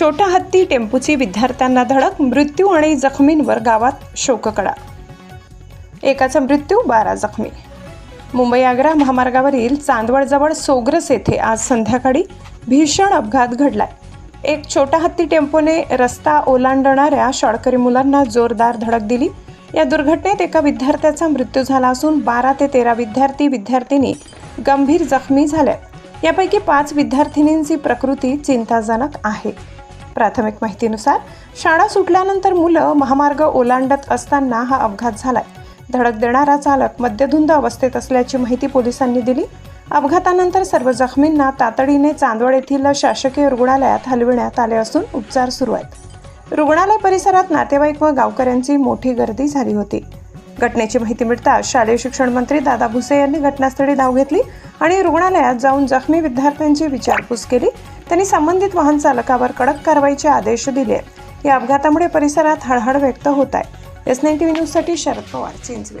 छोटा हत्ती टेम्पोची विद्यार्थ्यांना धडक मृत्यू आणि जखमींवर गावात शोककळा. एकाचा मृत्यू बारा जखमी. मुंबई आग्रा महामार्गावरील चांदवडजवळ सोग्रस येथे आज संध्याकाळी भीषण अपघात घडलाय. एक छोटा हत्ती टेम्पोने रस्ता ओलांडणाऱ्या शाळकरी मुलांना जोरदार धडक दिली. या दुर्घटनेत एका विद्यार्थ्याचा मृत्यू झाला असून बारा ते तेरा विद्यार्थी विद्यार्थिनी गंभीर जखमी झाल्यात यापैकी पाच विद्यार्थिनींची प्रकृती चिंताजनक आहे. प्राथमिक माहितीनुसार शाळा सुटल्यानंतर मुलं महामार्ग ओलांडत असताना हा अपघात झालाय. धडक देणारा चालक मद्यधुंद अवस्थेत असल्याची माहिती पोलिसांनी दिली. अपघातानंतर सर्व जखमींना तातडीने चांदवड येथील शासकीय रुग्णालयात हलविण्यात आले असून उपचार सुरू आहेत. रुग्णालय परिसरात नातेवाईक व गावकऱ्यांची मोठी गर्दी झाली होती. घटनेची माहिती मिळताच शालेय शिक्षण मंत्री दादा भुसे यांनी घटनास्थळी धाव घेतली आणि रुग्णालयात जाऊन जखमी विद्यार्थ्यांची विचारपूस केली. त्यांनी संबंधित वाहन चालकावर कडक कारवाईचे आदेश दिले. या अपघातामुळे परिसरात हळहळ व्यक्त होत आहे. एस नाईन टी व्ही न्यूजसाठी शरद पवार चिंचवे